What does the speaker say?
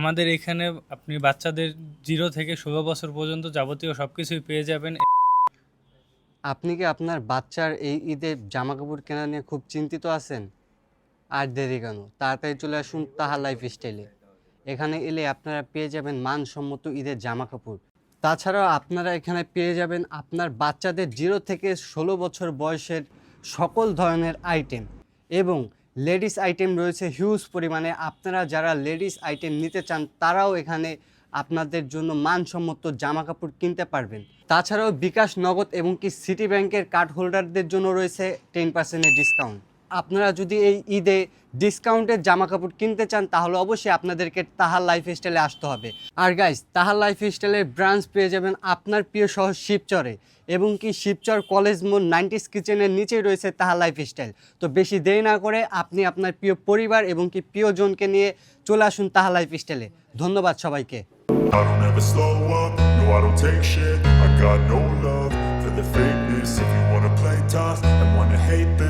আমাদের এখানে আপনি বাচ্চাদের জিরো থেকে ষোলো বছর পর্যন্ত যাবতীয় সব কিছুই পেয়ে যাবেন। আপনি কি আপনার বাচ্চার এই ঈদের জামা কাপড় কেনা নিয়ে খুব চিন্তিত আছেন? আর দেরি কেন? তাড়াতাড়ি চলে আসুন তাহা লাইফ স্টাইলে এখানে এলে আপনারা পেয়ে যাবেন মানসম্মত ঈদের জামা কাপড় তাছাড়াও আপনারা এখানে পেয়ে যাবেন আপনার বাচ্চাদের জিরো থেকে ষোলো বছর বয়সের সকল ধরনের আইটেম এবং লেডিস আইটেম রয়েছে হিউজ পরিমাণে। আপনারা যারা লেডিস আইটেম নিতে চান, তারাও এখানে আপনাদের জন্য মানসম্মত জামা কাপড় কিনতে পারবেন। তাছাড়াও বিকাশ নগদ এবং কি সিটি ব্যাংকের কার্ড হোল্ডারদের জন্য রয়েছে টেন পার্সেন্টের ডিসকাউন্ট আপনারা যদি এই ঈদে ডিসকাউন্টের জামা কাপড় কিনতে চান তাহলে অবশ্যই আপনাদেরকে তাহার লাইফ স্টাইলে আসতে হবে। আর গাইস তাহার লাইফ স্টাইলের ব্রাঞ্চ পেয়ে যাবেন আপনার প্রিয় শহর শিবচরে এবং কি শিবচর কলেজ মোড় নাইনটিস কিচেনের নিচেই রয়েছে তাহার লাইফ স্টাইল তো বেশি দেরি না করে আপনি আপনার প্রিয় পরিবার এবং কি প্রিয়জনকে নিয়ে চলে আসুন তাহার লাইফ স্টাইলে ধন্যবাদ সবাইকে। I don't ever slow up, no I don't take shit. I got no love for the fakeness. If you wanna play tough and wanna hate this